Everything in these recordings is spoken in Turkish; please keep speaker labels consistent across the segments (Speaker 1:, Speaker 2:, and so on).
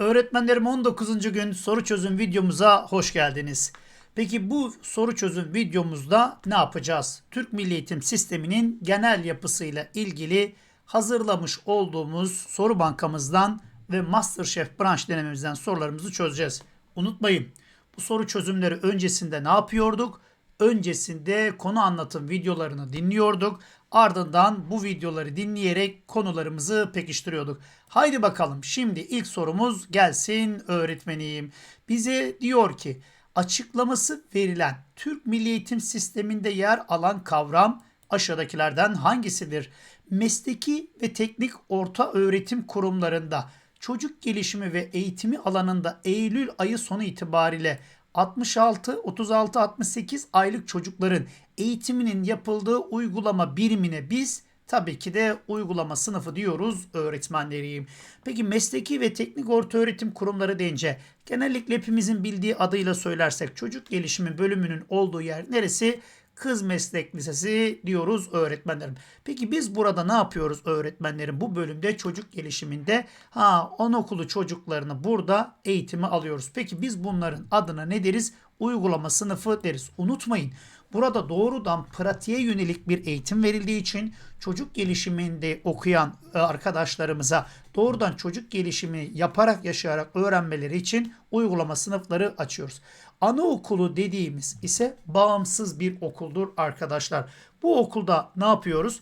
Speaker 1: Öğretmenlerim 19. gün soru çözüm videomuza hoş geldiniz. Peki bu soru çözüm videomuzda ne yapacağız? Türk Milli Eğitim Sistemi'nin genel yapısıyla ilgili hazırlamış olduğumuz soru bankamızdan ve MasterChef branş denememizden sorularımızı çözeceğiz. Unutmayın bu soru çözümleri öncesinde ne yapıyorduk? Öncesinde konu anlatım videolarını dinliyorduk. Ardından bu videoları dinleyerek konularımızı pekiştiriyorduk. Haydi bakalım şimdi ilk sorumuz gelsin öğretmenim. Bize diyor ki açıklaması verilen Türk Milli Eğitim Sistemi'nde yer alan kavram aşağıdakilerden hangisidir? Mesleki ve teknik orta öğretim kurumlarında çocuk gelişimi ve eğitimi alanında Eylül ayı sonu itibariyle 66, 36, 68 aylık çocukların eğitiminin yapıldığı uygulama birimine biz tabii ki de uygulama sınıfı diyoruz öğretmenleriyim. Peki mesleki ve teknik orta öğretim kurumları deyince genellikle hepimizin bildiği adıyla söylersek çocuk gelişimi bölümünün olduğu yer neresi? Kız Meslek Lisesi diyoruz öğretmenlerim. Peki biz burada ne yapıyoruz öğretmenlerim? Bu bölümde çocuk gelişiminde ha anaokulu çocuklarını burada eğitimi alıyoruz. Peki biz bunların adına ne deriz? Uygulama sınıfı deriz. Unutmayın burada doğrudan pratiğe yönelik bir eğitim verildiği için çocuk gelişiminde okuyan e, arkadaşlarımıza doğrudan çocuk gelişimi yaparak yaşayarak öğrenmeleri için uygulama sınıfları açıyoruz. Anaokulu dediğimiz ise bağımsız bir okuldur arkadaşlar. Bu okulda ne yapıyoruz?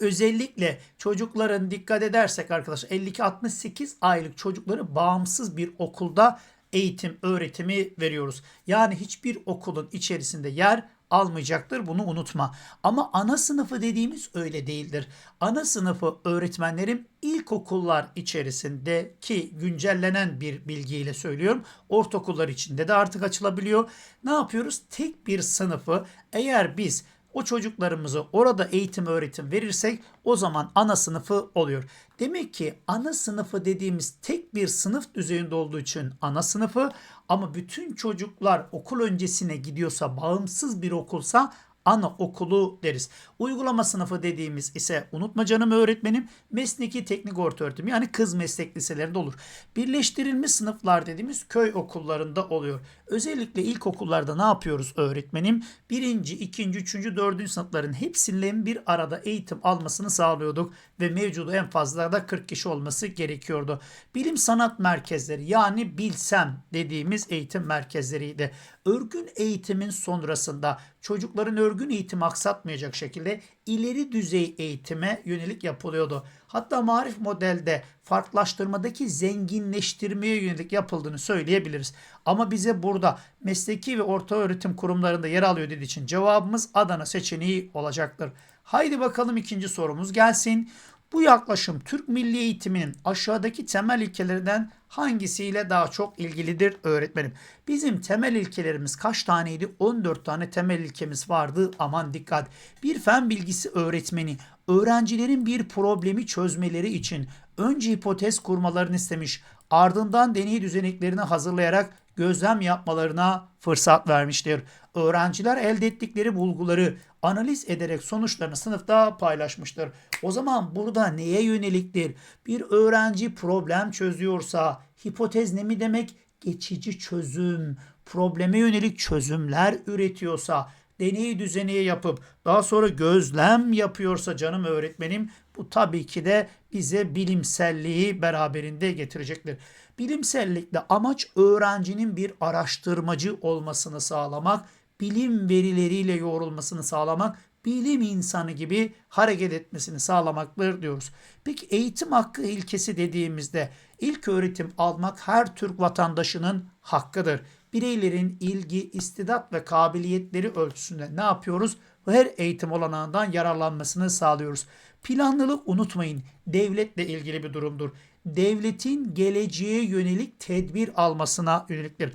Speaker 1: Özellikle çocukların dikkat edersek arkadaşlar 52-68 aylık çocukları bağımsız bir okulda eğitim, öğretimi veriyoruz. Yani hiçbir okulun içerisinde yer almayacaktır. Bunu unutma. Ama ana sınıfı dediğimiz öyle değildir. Ana sınıfı öğretmenlerim ilkokullar içerisinde ki güncellenen bir bilgiyle söylüyorum. Ortaokullar içinde de artık açılabiliyor. Ne yapıyoruz? Tek bir sınıfı eğer biz o çocuklarımızı orada eğitim öğretim verirsek o zaman ana sınıfı oluyor. Demek ki ana sınıfı dediğimiz tek bir sınıf düzeyinde olduğu için ana sınıfı ama bütün çocuklar okul öncesine gidiyorsa bağımsız bir okulsa ana okulu deriz. Uygulama sınıfı dediğimiz ise unutma canım öğretmenim mesleki teknik orta öğretim yani kız meslek liselerinde olur. Birleştirilmiş sınıflar dediğimiz köy okullarında oluyor. Özellikle ilkokullarda ne yapıyoruz öğretmenim? Birinci, ikinci, üçüncü, dördüncü sınıfların hepsinin bir arada eğitim almasını sağlıyorduk ve mevcudu en fazla da 40 kişi olması gerekiyordu. Bilim sanat merkezleri yani bilsem dediğimiz eğitim merkezleriydi. Örgün eğitimin sonrasında çocukların örgün eğitimi aksatmayacak şekilde ileri düzey eğitime yönelik yapılıyordu. Hatta marif modelde farklılaştırmadaki zenginleştirmeye yönelik yapıldığını söyleyebiliriz. Ama bize burada mesleki ve orta öğretim kurumlarında yer alıyor dediği için cevabımız Adana seçeneği olacaktır. Haydi bakalım ikinci sorumuz gelsin. Bu yaklaşım Türk milli eğitiminin aşağıdaki temel ilkelerinden hangisiyle daha çok ilgilidir öğretmenim? Bizim temel ilkelerimiz kaç taneydi? 14 tane temel ilkemiz vardı. Aman dikkat. Bir fen bilgisi öğretmeni öğrencilerin bir problemi çözmeleri için önce hipotez kurmalarını istemiş. Ardından deney düzeneklerini hazırlayarak gözlem yapmalarına fırsat vermiştir. Öğrenciler elde ettikleri bulguları analiz ederek sonuçlarını sınıfta paylaşmıştır. O zaman burada neye yöneliktir? Bir öğrenci problem çözüyorsa hipotez ne mi demek? Geçici çözüm, probleme yönelik çözümler üretiyorsa, deney düzeneye yapıp daha sonra gözlem yapıyorsa canım öğretmenim bu tabii ki de bize bilimselliği beraberinde getirecektir. Bilimsellikle amaç öğrencinin bir araştırmacı olmasını sağlamak, bilim verileriyle yoğrulmasını sağlamak, bilim insanı gibi hareket etmesini sağlamaktır diyoruz. Peki eğitim hakkı ilkesi dediğimizde ilk öğretim almak her Türk vatandaşının hakkıdır. Bireylerin ilgi, istidat ve kabiliyetleri ölçüsünde ne yapıyoruz? Her eğitim olanağından yararlanmasını sağlıyoruz. Planlılık unutmayın devletle ilgili bir durumdur. Devletin geleceğe yönelik tedbir almasına yöneliktir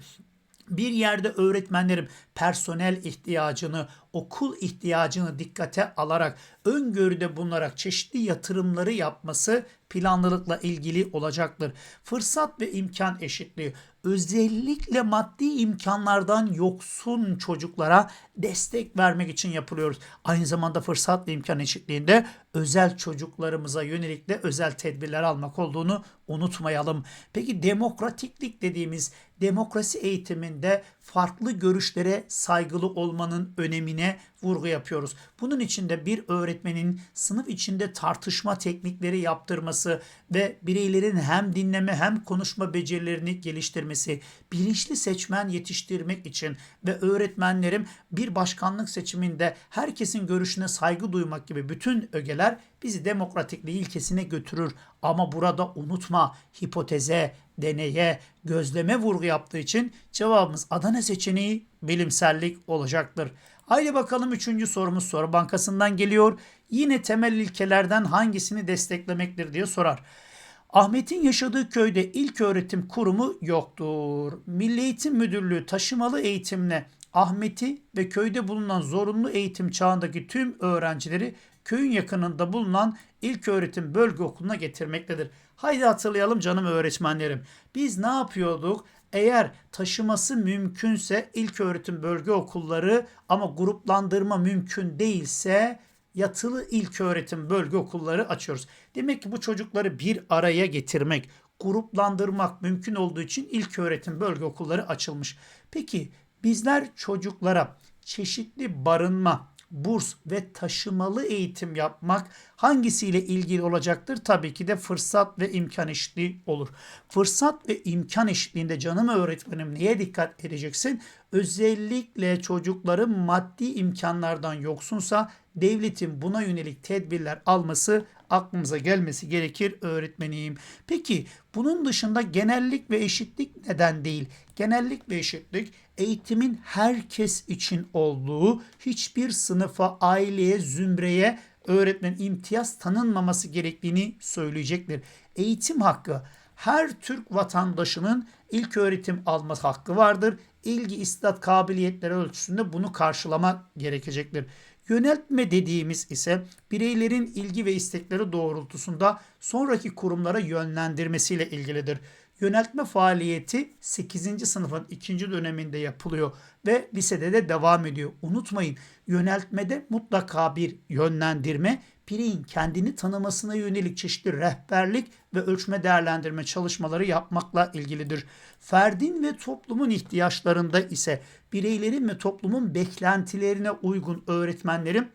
Speaker 1: bir yerde öğretmenlerim personel ihtiyacını okul ihtiyacını dikkate alarak öngörüde bulunarak çeşitli yatırımları yapması planlılıkla ilgili olacaktır. Fırsat ve imkan eşitliği özellikle maddi imkanlardan yoksun çocuklara destek vermek için yapılıyoruz. Aynı zamanda fırsat ve imkan eşitliğinde özel çocuklarımıza yönelik de özel tedbirler almak olduğunu unutmayalım. Peki demokratiklik dediğimiz demokrasi eğitiminde farklı görüşlere saygılı olmanın önemine vurgu yapıyoruz. Bunun için de bir öğretmenin sınıf içinde tartışma teknikleri yaptırması ve bireylerin hem dinleme hem konuşma becerilerini geliştirmesi, bilinçli seçmen yetiştirmek için ve öğretmenlerim bir başkanlık seçiminde herkesin görüşüne saygı duymak gibi bütün ögeler bizi demokratikliği ilkesine götürür. Ama burada unutma hipoteze, deneye, gözleme vurgu yaptığı için cevabımız Adana seçeneği bilimsellik olacaktır. Haydi bakalım üçüncü sorumuz soru bankasından geliyor. Yine temel ilkelerden hangisini desteklemektir diye sorar. Ahmet'in yaşadığı köyde ilk öğretim kurumu yoktur. Milli Eğitim Müdürlüğü taşımalı eğitimle Ahmet'i ve köyde bulunan zorunlu eğitim çağındaki tüm öğrencileri köyün yakınında bulunan ilk öğretim bölge okuluna getirmektedir. Haydi hatırlayalım canım öğretmenlerim. Biz ne yapıyorduk? Eğer taşıması mümkünse ilk öğretim bölge okulları ama gruplandırma mümkün değilse yatılı ilk öğretim bölge okulları açıyoruz. Demek ki bu çocukları bir araya getirmek, gruplandırmak mümkün olduğu için ilk öğretim bölge okulları açılmış. Peki bizler çocuklara çeşitli barınma, burs ve taşımalı eğitim yapmak hangisiyle ilgili olacaktır? Tabii ki de fırsat ve imkan eşitliği olur. Fırsat ve imkan eşitliğinde canım öğretmenim neye dikkat edeceksin? Özellikle çocukların maddi imkanlardan yoksunsa devletin buna yönelik tedbirler alması aklımıza gelmesi gerekir öğretmenim. Peki bunun dışında genellik ve eşitlik neden değil? Genellik ve eşitlik eğitimin herkes için olduğu, hiçbir sınıfa, aileye, zümreye öğretmen imtiyaz tanınmaması gerektiğini söyleyecektir. Eğitim hakkı her Türk vatandaşının ilk öğretim alma hakkı vardır. İlgi, istat, kabiliyetleri ölçüsünde bunu karşılamak gerekecektir. Yöneltme dediğimiz ise bireylerin ilgi ve istekleri doğrultusunda sonraki kurumlara yönlendirmesiyle ilgilidir. Yöneltme faaliyeti 8. sınıfın 2. döneminde yapılıyor ve lisede de devam ediyor. Unutmayın yöneltmede mutlaka bir yönlendirme, bireyin kendini tanımasına yönelik çeşitli rehberlik ve ölçme değerlendirme çalışmaları yapmakla ilgilidir. Ferdin ve toplumun ihtiyaçlarında ise bireylerin ve toplumun beklentilerine uygun öğretmenlerin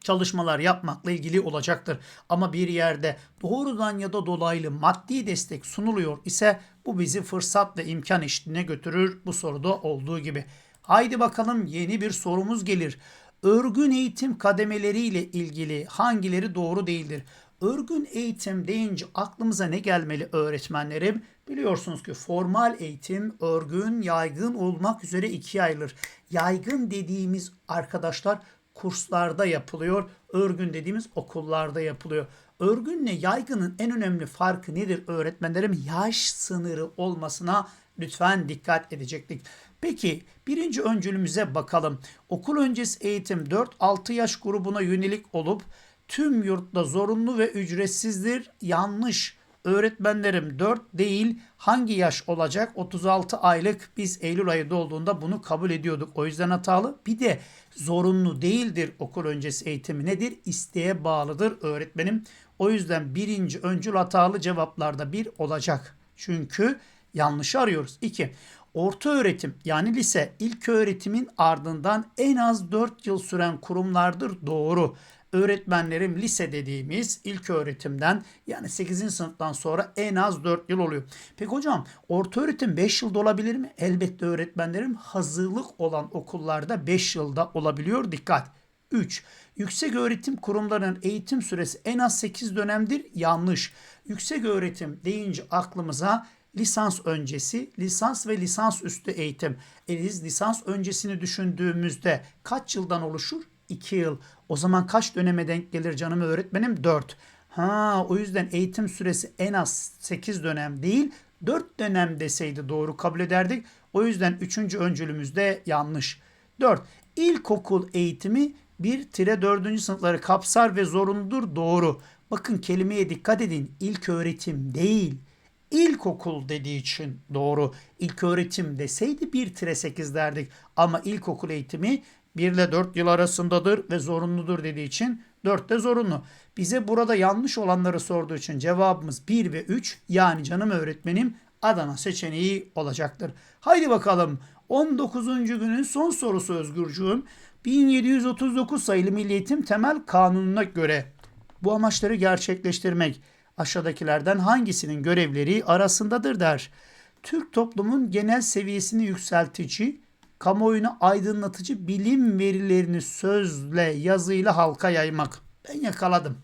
Speaker 1: çalışmalar yapmakla ilgili olacaktır. Ama bir yerde doğrudan ya da dolaylı maddi destek sunuluyor ise bu bizi fırsat ve imkan eşitliğine götürür bu soruda olduğu gibi. Haydi bakalım yeni bir sorumuz gelir. Örgün eğitim kademeleriyle ilgili hangileri doğru değildir? Örgün eğitim deyince aklımıza ne gelmeli öğretmenlerim? Biliyorsunuz ki formal eğitim örgün, yaygın olmak üzere ikiye ayrılır. Yaygın dediğimiz arkadaşlar kurslarda yapılıyor. Örgün dediğimiz okullarda yapılıyor. Örgünle yaygının en önemli farkı nedir öğretmenlerim? Yaş sınırı olmasına lütfen dikkat edecektik. Peki birinci öncülümüze bakalım. Okul öncesi eğitim 4-6 yaş grubuna yönelik olup tüm yurtta zorunlu ve ücretsizdir. Yanlış. Öğretmenlerim 4 değil hangi yaş olacak? 36 aylık biz Eylül ayı dolduğunda bunu kabul ediyorduk. O yüzden hatalı. Bir de zorunlu değildir okul öncesi eğitimi nedir? İsteğe bağlıdır öğretmenim. O yüzden birinci öncül hatalı cevaplarda bir olacak. Çünkü yanlış arıyoruz. 2. Orta öğretim yani lise ilk öğretimin ardından en az 4 yıl süren kurumlardır. Doğru öğretmenlerim lise dediğimiz ilk öğretimden yani 8. sınıftan sonra en az 4 yıl oluyor. Peki hocam orta öğretim 5 yılda olabilir mi? Elbette öğretmenlerim hazırlık olan okullarda 5 yılda olabiliyor. Dikkat. 3. Yüksek öğretim kurumlarının eğitim süresi en az 8 dönemdir. Yanlış. Yüksek öğretim deyince aklımıza lisans öncesi, lisans ve lisans üstü eğitim. E biz lisans öncesini düşündüğümüzde kaç yıldan oluşur? 2 yıl. O zaman kaç döneme denk gelir canım öğretmenim? 4. Ha o yüzden eğitim süresi en az 8 dönem değil 4 dönem deseydi doğru kabul ederdik. O yüzden 3. öncülümüz de yanlış. 4. İlkokul eğitimi 1-4. sınıfları kapsar ve zorunludur. Doğru. Bakın kelimeye dikkat edin. İlk öğretim değil. İlkokul dediği için doğru. İlk öğretim deseydi 1-8 derdik. Ama ilkokul eğitimi 1 ile 4 yıl arasındadır ve zorunludur dediği için 4 de zorunlu. Bize burada yanlış olanları sorduğu için cevabımız 1 ve 3 yani canım öğretmenim Adana seçeneği olacaktır. Haydi bakalım 19. günün son sorusu Özgürcüğüm. 1739 sayılı Milli Eğitim Temel Kanunu'na göre bu amaçları gerçekleştirmek aşağıdakilerden hangisinin görevleri arasındadır der. Türk toplumun genel seviyesini yükseltici, kamuoyuna aydınlatıcı bilim verilerini sözle, yazıyla halka yaymak. Ben yakaladım.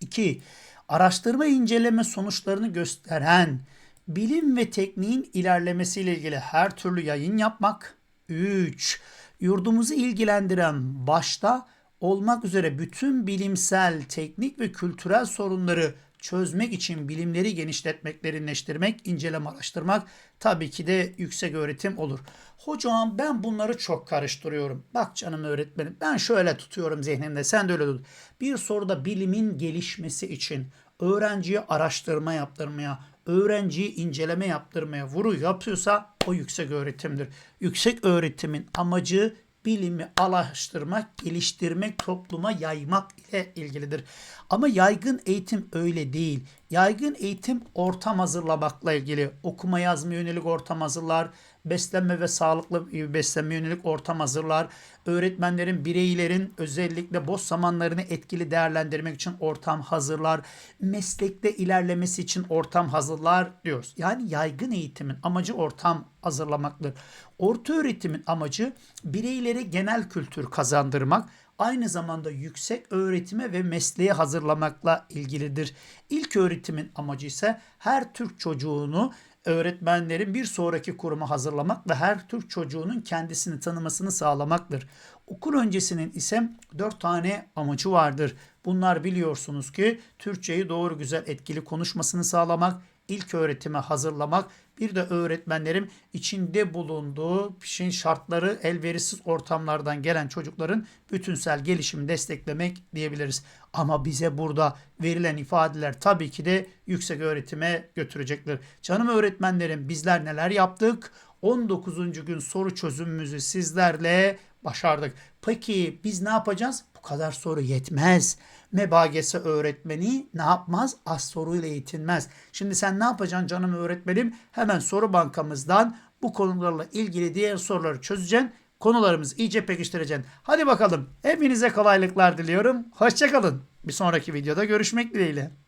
Speaker 1: 2. Araştırma inceleme sonuçlarını gösteren bilim ve tekniğin ilerlemesiyle ilgili her türlü yayın yapmak. 3. Yurdumuzu ilgilendiren başta olmak üzere bütün bilimsel, teknik ve kültürel sorunları çözmek için bilimleri genişletmek, derinleştirmek, inceleme, araştırmak tabii ki de yüksek öğretim olur. Hocam ben bunları çok karıştırıyorum. Bak canım öğretmenim ben şöyle tutuyorum zihnimde sen de öyle tut. Bir soruda bilimin gelişmesi için öğrenciye araştırma yaptırmaya, öğrenciyi inceleme yaptırmaya vuru yapıyorsa o yüksek öğretimdir. Yüksek öğretimin amacı bilimi araştırmak, geliştirmek, topluma yaymak ile ilgilidir. Ama yaygın eğitim öyle değil. Yaygın eğitim ortam hazırlamakla ilgili. Okuma yazma yönelik ortam hazırlar, beslenme ve sağlıklı beslenme yönelik ortam hazırlar. Öğretmenlerin, bireylerin özellikle boş zamanlarını etkili değerlendirmek için ortam hazırlar. Meslekte ilerlemesi için ortam hazırlar diyoruz. Yani yaygın eğitimin amacı ortam hazırlamaktır. Orta öğretimin amacı bireylere genel kültür kazandırmak, aynı zamanda yüksek öğretime ve mesleğe hazırlamakla ilgilidir. İlk öğretimin amacı ise her Türk çocuğunu öğretmenlerin bir sonraki kuruma hazırlamak ve her Türk çocuğunun kendisini tanımasını sağlamaktır. Okul öncesinin ise dört tane amacı vardır. Bunlar biliyorsunuz ki Türkçeyi doğru güzel etkili konuşmasını sağlamak, ilk öğretime hazırlamak, bir de öğretmenlerin içinde bulunduğu şey şartları elverişsiz ortamlardan gelen çocukların bütünsel gelişimi desteklemek diyebiliriz. Ama bize burada verilen ifadeler tabii ki de yüksek öğretime götürecektir. Canım öğretmenlerim bizler neler yaptık? 19. gün soru çözümümüzü sizlerle başardık. Peki biz ne yapacağız? Bu kadar soru yetmez. Mebagese öğretmeni ne yapmaz? Az soruyla eğitilmez. Şimdi sen ne yapacaksın canım öğretmenim? Hemen soru bankamızdan bu konularla ilgili diğer soruları çözeceksin. Konularımızı iyice pekiştireceksin. Hadi bakalım. Hepinize kolaylıklar diliyorum. Hoşçakalın. Bir sonraki videoda görüşmek dileğiyle.